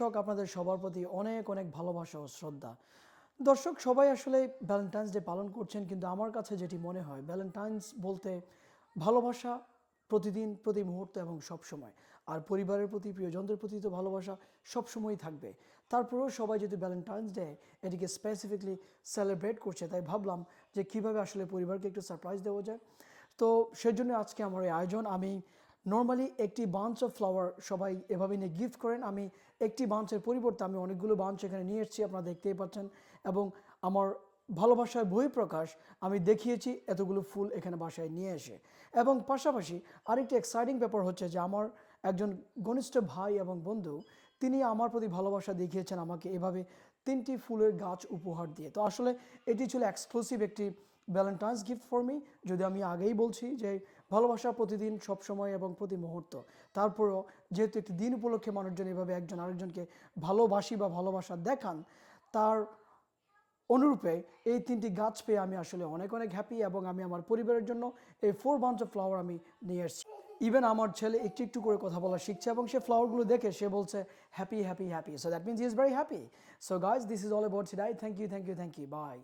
দর্শক আপনাদের সবার প্রতি অনেক অনেক ভালোবাসা ও শ্রদ্ধা। দর্শক, সবাই আসলে ভ্যালেন্টাইন্স ডে পালন করছেন, কিন্তু আমার কাছে যেটি মনে হয় ভ্যালেন্টাইন্স বলতে ভালোবাসা প্রতিদিন, প্রতি মুহূর্ত এবং সব সময়। আর পরিবারের প্রতি, প্রিয়জনদের প্রতি তো ভালোবাসা সবসময়ই থাকবে। তারপরেও সবাই যদি ভ্যালেন্টাইন্স ডে এটিকে স্পেসিফিকলি সেলিব্রেট করছে, তাই ভাবলাম যে কীভাবে আসলে পরিবারকে একটু সারপ্রাইজ দেওয়া যায়। তো সেজন্য আজকে আমার এই আয়োজন, আমি নর্মালি একটি বাঞ্চ অফ ফ্লাওয়ার সবাই এভাবে নিয়ে গিফট করেন। আমি একটি বাঞ্চের পরিবর্তে আমি অনেকগুলো বাঞ্চ এখানে নিয়ে এসেছি, আপনারা দেখতেই পাচ্ছেন। এবং আমার ভালোবাসার বহিঃপ্রকাশ আমি দেখিয়েছি, এতগুলো ফুল এখানে বাসায় নিয়ে এসে। এবং পাশাপাশি আরেকটি এক্সাইটিং ব্যাপার হচ্ছে যে আমার একজন ঘনিষ্ঠ ভাই এবং বন্ধু তিনি আমার প্রতি ভালোবাসা দেখিয়েছেন আমাকে এভাবে তিনটি ফুলের গাছ উপহার দিয়ে। তো আসলে এটি ছিল এক্সক্লুসিভ একটি ভ্যালেন্টাইন্স গিফট ফর মি যদি আমি আগেই বলছি যে ভালোবাসা প্রতিদিন সব সময় এবং প্রতি মুহূর্ত। তারপরেও যেহেতু একটি দিন উপলক্ষে মানুষজন এভাবে একজন আরেকজনকে ভালোবাসি বা ভালোবাসা দেখান, তার অনুরূপে এই তিনটি গাছ পেয়ে আমি আসলে অনেক অনেক হ্যাপি এবং আমি আমার পরিবারের জন্য এই ফোর বাঞ্চ অফ ফ্লাওয়ার আমি নিয়ে এসেছি। ইভেন আমার ছেলে একটু একটু করে কথা বলা শিখছে এবং সে ফ্লাওয়ারগুলো দেখে সে বলছে happy happy happy so that means is very happy so guys this is all about today thank you thank you thank you bye